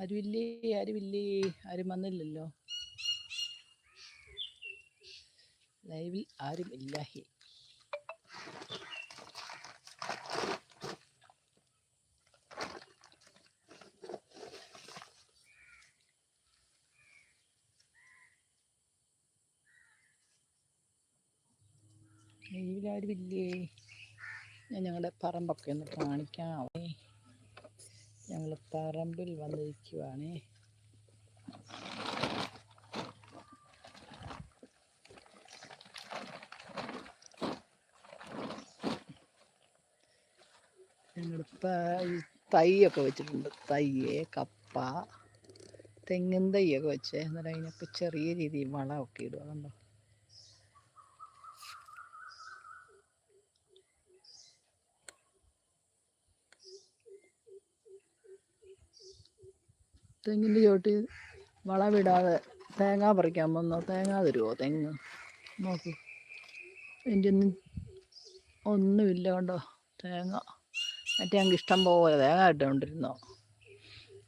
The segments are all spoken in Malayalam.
ആരുമില്ലേ ആരുമില്ലേ ആരും വന്നില്ലല്ലോ. ലൈവിൽ ആരും ഇല്ലാഹി ലൈവിൽ ആരുമില്ലേ ഞാൻ ഞങ്ങളുടെ പറമ്പൊക്കെ ഒന്ന് കാണിക്കാമേ ഞങ്ങൾ പറമ്പിൽ വന്നിരിക്കുവാണേ. ഞങ്ങൾ തൈയൊക്കെ വെച്ചിട്ടുണ്ട്. തയ്യ് കപ്പ തെങ്ങിൻ തൈയൊക്കെ വെച്ച്. എന്നിട്ട് അതിനൊക്കെ ചെറിയ രീതിയിൽ വളമൊക്കെ ഇടുക കണ്ടോ. തെങ്ങിന്റെ ചോട്ടിൽ വളമിടാതെ തേങ്ങ പറിക്കാൻ വന്നോ തേങ്ങ തരുമോ തെങ്ങ് നോക്കൂ എന്റെ ഒന്നും ഒന്നുമില്ല കണ്ടോ തേങ്ങ മറ്റേ ഞങ്ങൾക്ക് ഇഷ്ടം പോലെ തേങ്ങ ഇട്ടുകൊണ്ടിരുന്നോ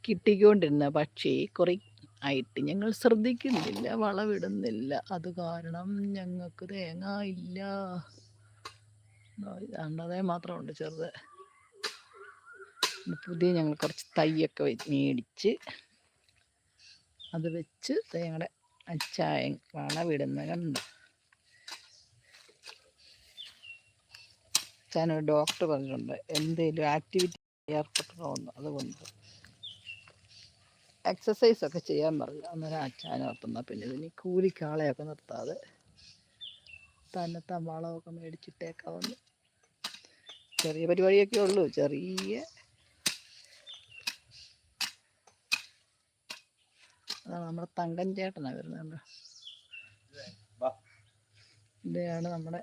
കിട്ടിക്കൊണ്ടിരുന്ന പക്ഷി കുറേ ആയിട്ട് ഞങ്ങൾ ശ്രദ്ധിക്കുന്നില്ല വളവിടുന്നില്ല അത് കാരണം ഞങ്ങൾക്ക് തേങ്ങ ഇല്ല അതേ മാത്രമുണ്ട് ചെറുത് പുതിയ ഞങ്ങൾ കുറച്ച് തൈയൊക്കെ മേടിച്ച് അത് വെച്ച് ഞങ്ങളുടെ അച്ചായൻ വളവിടുന്ന കണ്ടു? അച്ഛനൊരു ഡോക്ടർ പറഞ്ഞിട്ടുണ്ട് എന്തെങ്കിലും ആക്ടിവിറ്റി ഏർപ്പെടണമെന്ന് അതുകൊണ്ട് എക്സസൈസ് ഒക്കെ ചെയ്യാൻ പറഞ്ഞു. അന്നേരം അച്ഛൻ നിർത്തുന്ന പിന്നെ ഇതിന് കൂലിക്കാളെയൊക്കെ നിർത്താതെ തന്നെത്താൻ വളമൊക്കെ മേടിച്ചിട്ടേക്കാവുന്നു. ചെറിയ പരിപാടിയൊക്കെ ഉള്ളൂ. ചെറിയ അതാണ് നമ്മുടെ തങ്കൻ ചേട്ടനാണ് വരുന്നത് ഇതാണ് നമ്മുടെ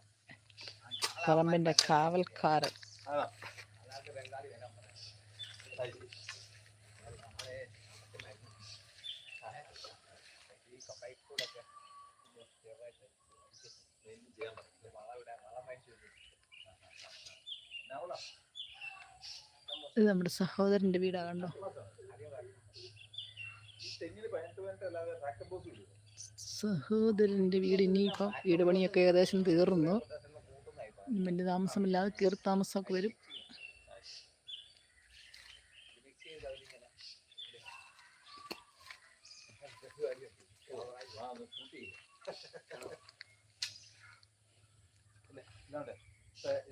പറമ്പിന്റെ കാവൽക്കാരൻ. ഇത് നമ്മുടെ സഹോദരന്റെ വീടാ കണ്ടോ? സഹോദരന്റെ വീട് ഇനിയിപ്പം വീട് പണിയൊക്കെ ഏകദേശം തീർന്നു. വലിയ താമസമില്ലാതെ കീർ താമസമൊക്കെ വരും.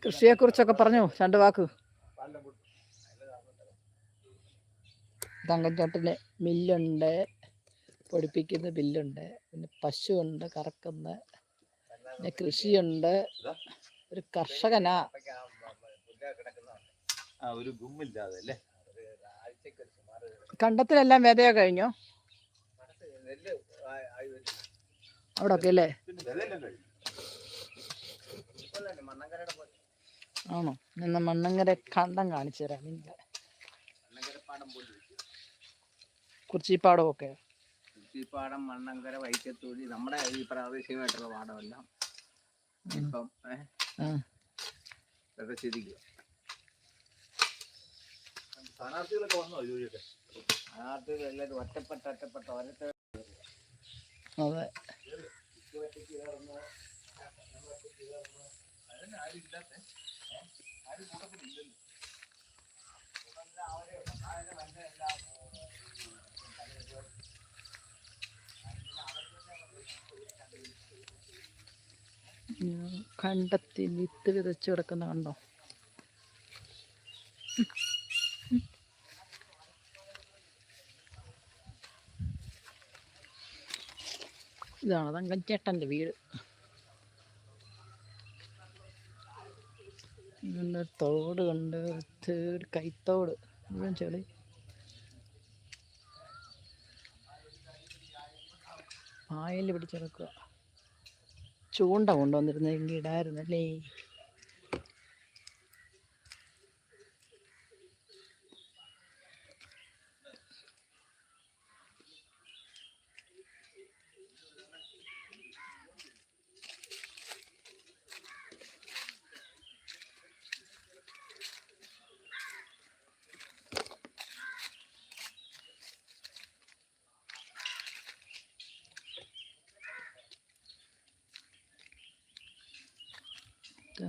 കൃഷിയെക്കുറിച്ചൊക്കെ പറഞ്ഞു? രണ്ട് വാക്ക്. തങ്കച്ചേട്ടന് മില്ലുണ്ട്. പൊടിപ്പിക്കുന്ന മില്ലുണ്ട് പിന്നെ പശുവുണ്ട് കറക്കുന്ന. പിന്നെ കൃഷിയുണ്ട്. ഒരു കർഷകനാ. കണ്ടത്തിലെല്ലാം വിതയോ കഴിഞ്ഞോ? അവിടെ ഒക്കെ അല്ലേ ആണോ? എന്നാ മണ്ണങ്ങര കണ്ടം കാണിച്ചു തരാം നിങ്ങളെ കുറിച്ചിപ്പാടമൊക്കെ. കുറിച്ചിപ്പാടം മണ്ണങ്കര വൈക്കത്തൂരി നമ്മുടെ ഈ പ്രാദേശികമായിട്ടുള്ള പാടമെല്ലാം ഇപ്പം ഏഹ് ആ. വികസിച്ചിരിക്കുക സ്ഥാനാർത്ഥികളൊക്കെ വന്നോ ജോലിയൊക്കെ സ്ഥാനാർത്ഥികൾ എല്ലാവരും ഒറ്റപ്പെട്ട ഒറ്റപ്പെട്ട ഒരത്തെ അതെ. ഉം, കണ്ടെത്തി വിത്ത് വിതച്ച് കിടക്കുന്ന കണ്ടോ? ഇതാണ് തങ്കച്ചേട്ടന്റെ വീട്. ഇവിടെ തോട് കണ്ട് ഒരു കൈത്തോട് ചെളി. പായൽ പിടിച്ചെടുക്കുക ചൂണ്ട കൊണ്ടുവന്നിരുന്നെങ്കിൽ ഇടായിരുന്നല്ലേ?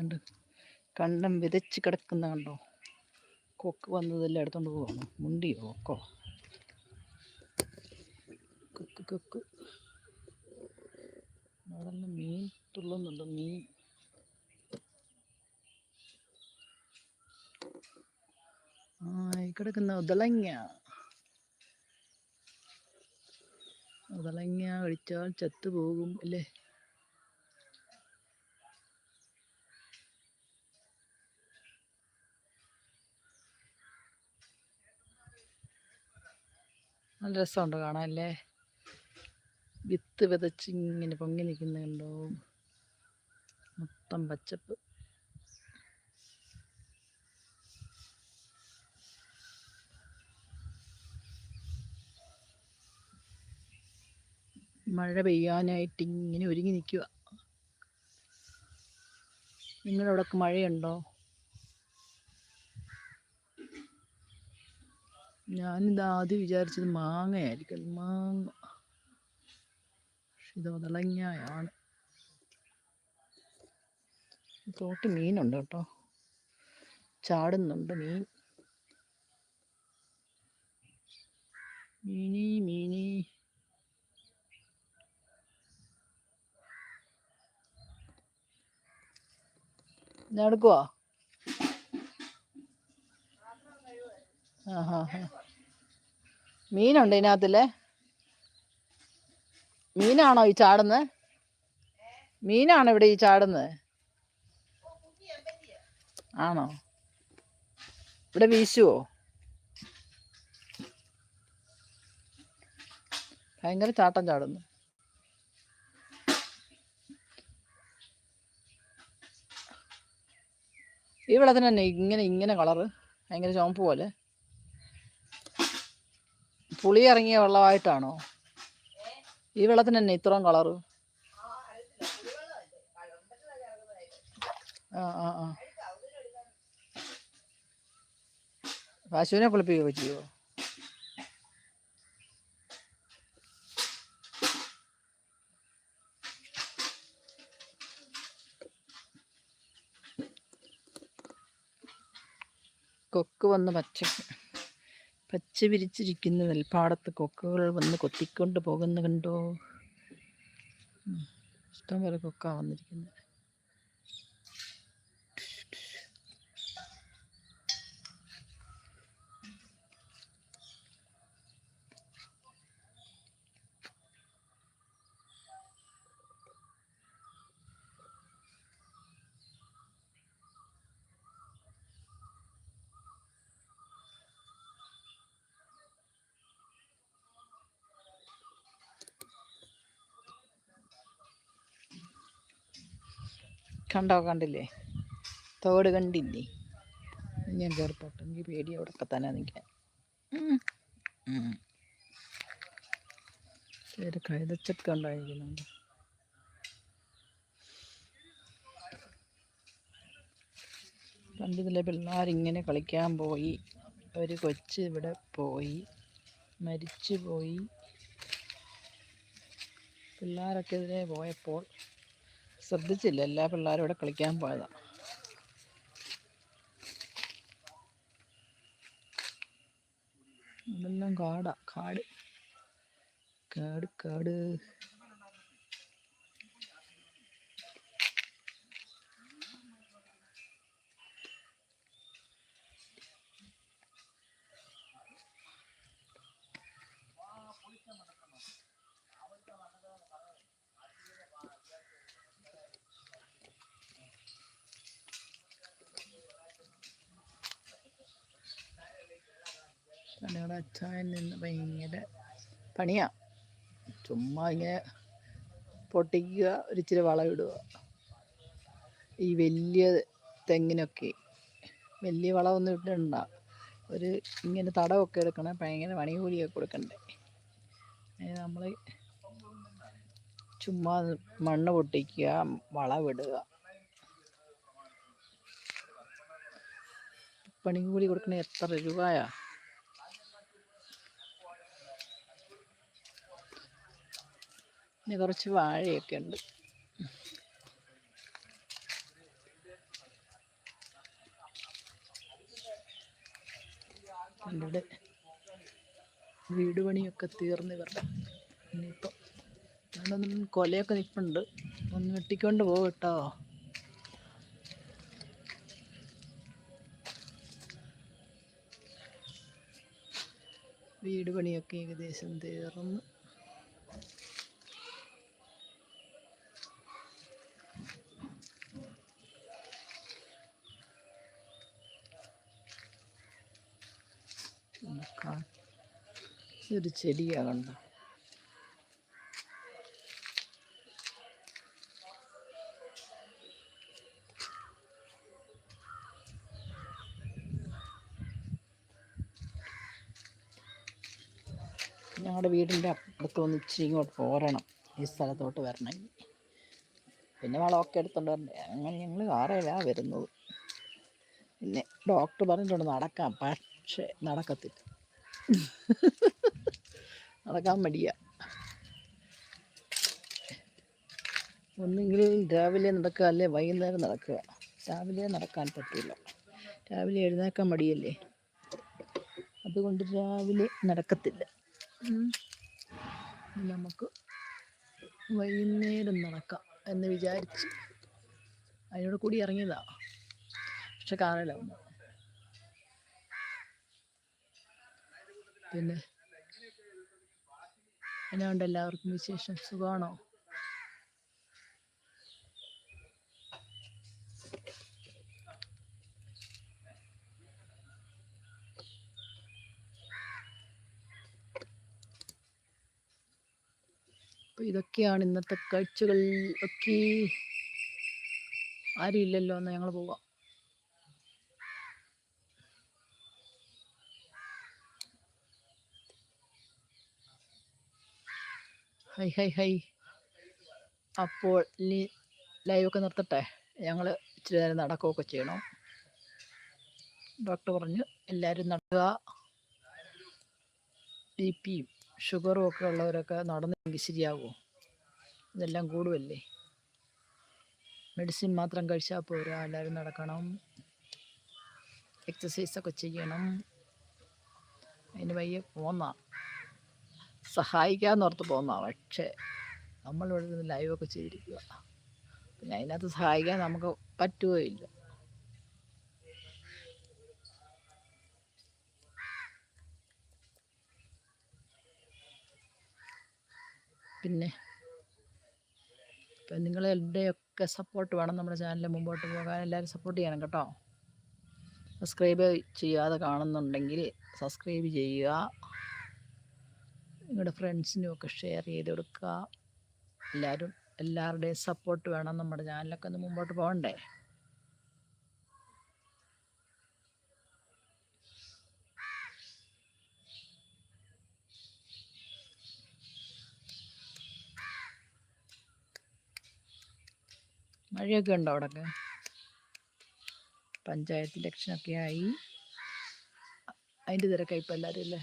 ഇതുണ്ട് കണ്ടം വിതച്ച് കിടക്കുന്ന കണ്ടോ? കൊക്ക് വന്നതെല്ലാം എടുത്തോണ്ട് പോവാണ്. മുണ്ടിയോ? കൊക്കോ കൊക്ക് കൊക്ക്. അവിടെല്ലാം മീൻ തുള്ളുന്നുണ്ട്. മീൻ. ആ ഈ കിടക്കുന്ന ഉദളങ്ങ. ഉദളങ്ങ കഴിച്ചാൽ ചത്തുപോകും അല്ലേ? നല്ല രസമുണ്ട് കാണാനല്ലേ? വിത്ത് വിതച്ച് ഇങ്ങനെ പൊങ്ങി നിൽക്കുന്നുണ്ടോ മൊത്തം പച്ചപ്പ്. മഴ പെയ്യാനായിട്ട് ഇങ്ങനെ ഒരുങ്ങി നിൽക്കുക നിങ്ങളുടെ അവിടെയൊക്കെ മഴയുണ്ടോ? ഞാനിത് ആദ്യം വിചാരിച്ചത് മാങ്ങയായിരിക്കും. മാങ്ങ. ഇത് ഉതളങ്ങയാണ് തോട്ട് മീനുണ്ട് കേട്ടോ. ചാടുന്നുണ്ട് മീൻ. മീനി മീനി. ഞാൻ എടുക്കുവാ? മീനുണ്ട് ഇതിനകത്തില്ലേ? മീനാണോ ഈ ചാടുന്നത് മീനാണോ ഇവിടെ ഈ ചാടുന്നത് ആണോ? ഇവിടെ വീശുവോ? ഭയങ്കര ചാട്ടം ചാടുന്നു. ഈ വെള്ളത്തിന് തന്നെ ഇങ്ങനെ ഇങ്ങനെ കളറ്. ഭയങ്കര ചോമ്പ് പോലെ. പുളി ഇറങ്ങിയ വെള്ളമായിട്ടാണോ? ഈ വെള്ളത്തിന് തന്നെ ഇത്രയും കളറ് ആ ആ ആ. പശുവിനെ കുളിപ്പിക്കുകയൊക്കെ ചെയ്യുമോ കൊക്ക് വന്ന് പച്ച പച്ച വിരിച്ചിരിക്കുന്ന നെൽപ്പാടത്ത് കൊക്കകൾ വന്ന് കൊത്തിക്കൊണ്ട് പോകുന്ന കണ്ടോ? ഇഷ്ടംപോലെ കൊക്ക വന്നിരിക്കുന്നു. കണ്ടോ കണ്ടില്ലേ? തോട് കണ്ടില്ലേ? ഞാൻ കയറിപ്പോട്ടെ എനിക്ക് പേടി അവിടെയൊക്കെ തന്നെ നിൽക്കാൻ. ഒരു കൈതച്ചൊക്കെ ഉണ്ടായിരിക്കുന്നുണ്ട്. പണ്ടിതിലെ പിള്ളേരിങ്ങനെ കളിക്കാൻ പോയി. ഒരു കൊച്ച് ഇവിടെ പോയി. മരിച്ചു പോയി പിള്ളേരൊക്കെ ഇതിലെ പോയപ്പോൾ ശ്രദ്ധിച്ചില്ല. എല്ലാ പിള്ളേരും ഇവിടെ കളിക്കാൻ പോയതാ. ഇതെല്ലാം കാടാ. കാട്. കാട് കാട്. ഞങ്ങളുടെ അച്ഛായൻ നിന്ന് ഭയങ്കര പണിയാ. ചുമ്മാ ഇങ്ങനെ പൊട്ടിക്കുക ഒരിച്ചിരി വളമിടുക. ഈ വലിയ തെങ്ങിനൊക്കെ വലിയ വളമൊന്നും ഇട്ടിട്ടുണ്ട ഒരു ഇങ്ങനെ തടമൊക്കെ എടുക്കണേ ഭയങ്കര പണി കൂലിയൊക്കെ കൊടുക്കണ്ടേ. നമ്മൾ ചുമ്മാ മണ്ണ് പൊട്ടിക്കുക വളമിടുക. പണി കൂലി കൊടുക്കണേ എത്ര രൂപയാ? ഇനി കുറച്ച് വാഴയൊക്കെ ഉണ്ട്. ഇവിടെ വീട് പണിയൊക്കെ തീർന്ന് ഇവരുടെ. ഇനിയിപ്പോൾ അതൊന്നും കൊലയൊക്കെ നിൽപ്പുണ്ട് ഒന്ന് വെട്ടിക്കൊണ്ട് പോകട്ടോ വീട് പണിയൊക്കെ ഏകദേശം തീർന്ന്. ഇതൊരു ചെടിയാ കണ്ട. ഞങ്ങളുടെ വീടിന്റെ അടുത്ത് ഒന്ന് ഇച്ചിരി ഇങ്ങോട്ട് പോരണം. ഈ സ്ഥലത്തോട്ട് വരണമെങ്കിൽ. പിന്നെ വളമൊക്കെ എടുത്തുകൊണ്ട് വരണ്ടേ. അങ്ങനെ ഞങ്ങൾ കാറയിലാണ് വരുന്നത്. പിന്നെ ഡോക്ടർ പറഞ്ഞിട്ടുണ്ട് നടക്കാം. പക്ഷേ നടക്കത്തില്ല. നടക്കാൻ മടിയ. ഒന്നെങ്കിൽ രാവിലെ നടക്കുക അല്ലെ വൈകുന്നേരം നടക്കുക. രാവിലെ നടക്കാൻ പറ്റില്ല രാവിലെ എഴുന്നേക്കാൻ മടിയല്ലേ? അതുകൊണ്ട് രാവിലെ നടക്കത്തില്ല. നമുക്ക് വൈകുന്നേരം നടക്കാം എന്ന് വിചാരിച്ച് അതിനോട് കൂടി ഇറങ്ങിയതാ. പക്ഷെ കാറില്ല പിന്നെ എന്നാണ്ട് എല്ലാവർക്കും വിശേഷം സുഖമാണോ? ഇതൊക്കെയാണ് ഇന്നത്തെ കാഴ്ചകൾ ഒക്കെ. ആരും ഇല്ലല്ലോ എന്നാൽ ഞങ്ങൾ പോവാം. Hi hi hi. അപ്പോൾ ഇനി ലൈവൊക്കെ നിർത്തട്ടെ. ഞങ്ങൾ ഇച്ചിരി നേരം നടക്കുകയൊക്കെ ചെയ്യണം. ഡോക്ടർ പറഞ്ഞു എല്ലാവരും നടക്കുക. ബി പിയും ഷുഗറും ഒക്കെ ഉള്ളവരൊക്കെ നടന്നെങ്കിൽ ശരിയാകുമോ ഇതെല്ലാം കൂടുമല്ലേ മെഡിസിൻ മാത്രം കഴിച്ചാൽ പോരാ. എല്ലാവരും നടക്കണം. എക്സസൈസൊക്കെ ചെയ്യണം. അതിന് വയ്യ പോന്ന. സഹായിക്കാമെന്ന് ഓർത്ത് പോന്ന പക്ഷേ നമ്മളിവിടെ നിന്ന് ലൈവൊക്കെ ചെയ്തിരിക്കുക പിന്നെ അതിനകത്ത് സഹായിക്കാൻ നമുക്ക് പറ്റുകയില്ല പിന്നെ ഇപ്പം നിങ്ങളുടെയൊക്കെ സപ്പോർട്ട് വേണം നമ്മുടെ ചാനൽ മുമ്പോട്ട് പോകാൻ. എല്ലാവരും സപ്പോർട്ട് ചെയ്യണം കേട്ടോ. സബ്സ്ക്രൈബ് ചെയ്യാതെ കാണുന്നുണ്ടെങ്കിൽ സബ്സ്ക്രൈബ് ചെയ്യുക. നിങ്ങളുടെ ഫ്രണ്ട്സിനും ഒക്കെ ഷെയർ ചെയ്ത് കൊടുക്കുക. എല്ലാവരും എല്ലാവരുടെയും സപ്പോർട്ട് വേണം നമ്മുടെ ചാനലൊക്കെ ഒന്ന് മുമ്പോട്ട് പോകണ്ടേ? മഴയൊക്കെ ഉണ്ടോ അവിടെയൊക്കെ പഞ്ചായത്ത് ഇലക്ഷനൊക്കെ ആയി. അതിന്റെ തിരക്കായി ഇപ്പം എല്ലാവരും അല്ലേ?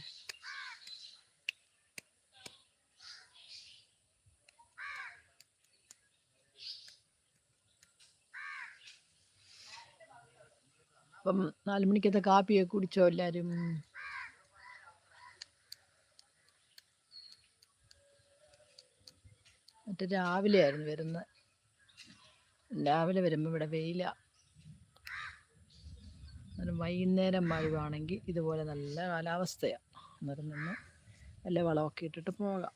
അപ്പം നാല് മണിക്കത്തെ കാപ്പിയൊക്കെ കുടിച്ചോ എല്ലാവരും മറ്റേ രാവിലെ ആയിരുന്നു വരുന്നത്. രാവിലെ വരുമ്പോൾ ഇവിടെ വെയില. അന്നേരം വൈകുന്നേരം മഴവാണെങ്കിൽ ഇതുപോലെ നല്ല കാലാവസ്ഥയാണ് അന്നേരം നിന്ന് നല്ല വളമൊക്കെ ഇട്ടിട്ട് പോകാം.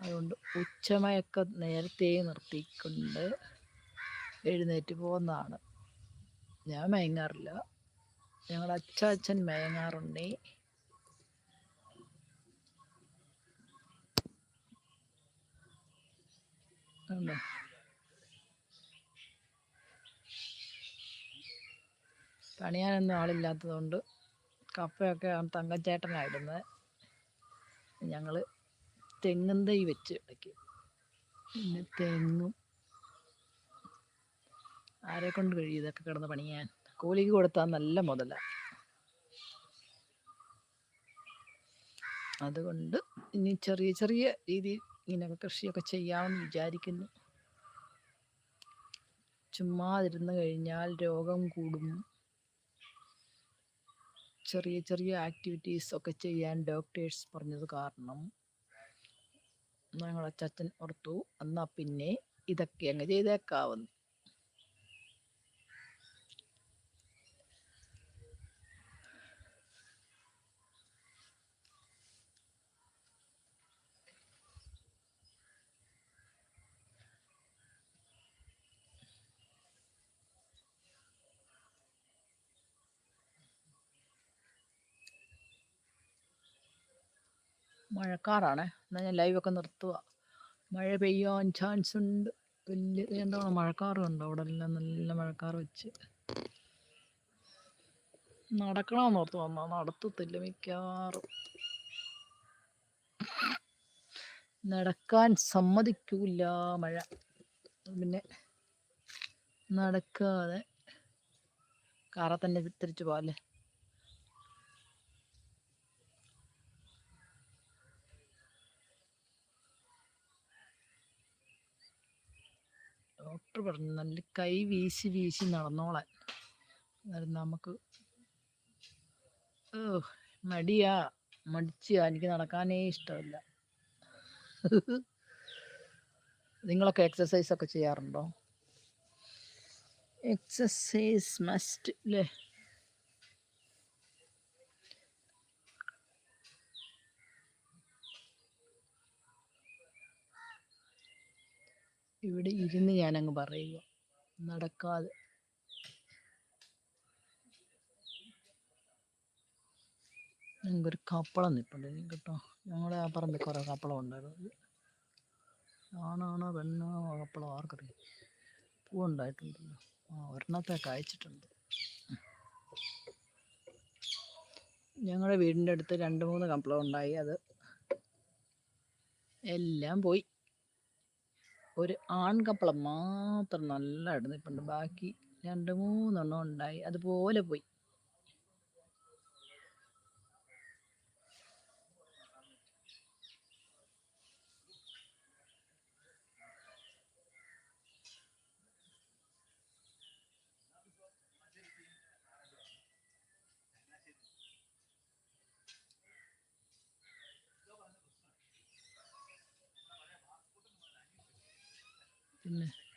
അതുകൊണ്ട് ഉച്ചമയൊക്കെ നേരത്തെ നിർത്തിക്കൊണ്ട് എഴുന്നേറ്റ് പോകുന്നതാണ്. ഞാൻ മയങ്ങാറില്ല. ഞങ്ങളുടെ അച്ചാച്ചൻ ഉണ്ടോ? പണിയാനൊന്നും ആളില്ലാത്തതുകൊണ്ട് കപ്പയൊക്കെ തങ്കച്ചേട്ടനായിരുന്നത് ഞങ്ങൾ തെങ്ങും തൈ വെച്ച് ഇടയ്ക്ക് പിന്നെ തെങ്ങും ആരെ കൊണ്ട് കഴിയും ഇതൊക്കെ കിടന്ന് പണിയാൻ? കൂലിക്ക് കൊടുത്താൽ നല്ല മുതലാണ് അതുകൊണ്ട് ഇനി ചെറിയ ചെറിയ രീതിയിൽ ഇങ്ങനെയൊക്കെ കൃഷിയൊക്കെ ചെയ്യാമെന്ന് വിചാരിക്കുന്നു. ചുമ്മാതിരുന്ന് കഴിഞ്ഞാൽ രോഗം കൂടും. ചെറിയ ചെറിയ ആക്ടിവിറ്റീസ് ഒക്കെ ചെയ്യാൻ ഡോക്ടേഴ്സ് പറഞ്ഞത് കാരണം. ഞങ്ങളെ ഓർത്തു എന്നാ പിന്നെ ഇതൊക്കെ അങ്ങ് ചെയ്തേക്കാവുന്നു. മഴക്കാറാണ്. എന്നാൽ ഞാൻ ലൈവൊക്കെ നിർത്തുക മഴ പെയ്യാൻ ചാൻസ് ഉണ്ട്. വലിയ എന്താണ് മഴക്കാറുണ്ട് അവിടെ എല്ലാം നല്ല മഴക്കാറ് വെച്ച്. നടക്കണമെന്ന് ഓർത്ത് വന്നാൽ നടത്തത്തില്ല മിക്കവാറും. നടക്കാൻ സമ്മതിക്കൂല മഴ. പിന്നെ നടക്കാതെ കാറ തന്നെ തിരിച്ചു പോകാല്ലേ? ഡോക്ടർ പറഞ്ഞു നല്ല കൈ വീശി വീശി നടന്നോളാൻ. നമുക്ക് ഓ മടിയാ മടിച്ചാ എനിക്ക് നടക്കാനേ ഇഷ്ടമില്ല. നിങ്ങളൊക്കെ എക്സസൈസ് ഒക്കെ ചെയ്യാറുണ്ടോ? എക്സസൈസ് മസ്റ്റ് അല്ലേ ഇവിടെ ഇരുന്ന് ഞാനങ്ങ് പറയുക. നടക്കാതെ. ഞങ്ങൾക്കൊരു കപ്പളം നിൽപ്പുണ്ട് കേട്ടോ. ഞങ്ങളുടെ ആ പറമ്പിൽ കുറേ കപ്പളം ഉണ്ടായിരുന്നു. ആണാണോ പെണ്ണോ കപ്പളം ആർക്കറിയാം. പൂവുണ്ടായിട്ടുണ്ടല്ലോ ആ ഒരെണ്ണത്തെ കായ്ച്ചിട്ടുണ്ട്. ഞങ്ങളുടെ വീടിന്റെ അടുത്ത് രണ്ട് മൂന്ന് കപ്പളം ഉണ്ടായി. അത് എല്ലാം പോയി. ഒരു ആൺകപ്പളം മാത്രം നല്ലതായിട്ട് നിൽപ്പുണ്ട് ബാക്കി രണ്ട് മൂന്നെണ്ണം ഉണ്ടായി. അതുപോലെ പോയി. Goodness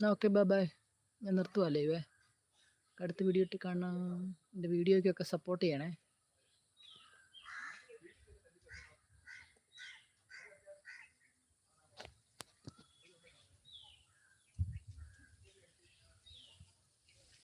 പിന്നെ ഓക്കെ ബൈ ബൈ. ഞാൻ നിർത്തുവല്ലേ ഇവേ അടുത്ത വീഡിയോ ഇട്ട് കാണാം. എന്റെ വീഡിയോയ്ക്കൊക്കെ സപ്പോർട്ട് ചെയ്യണേ.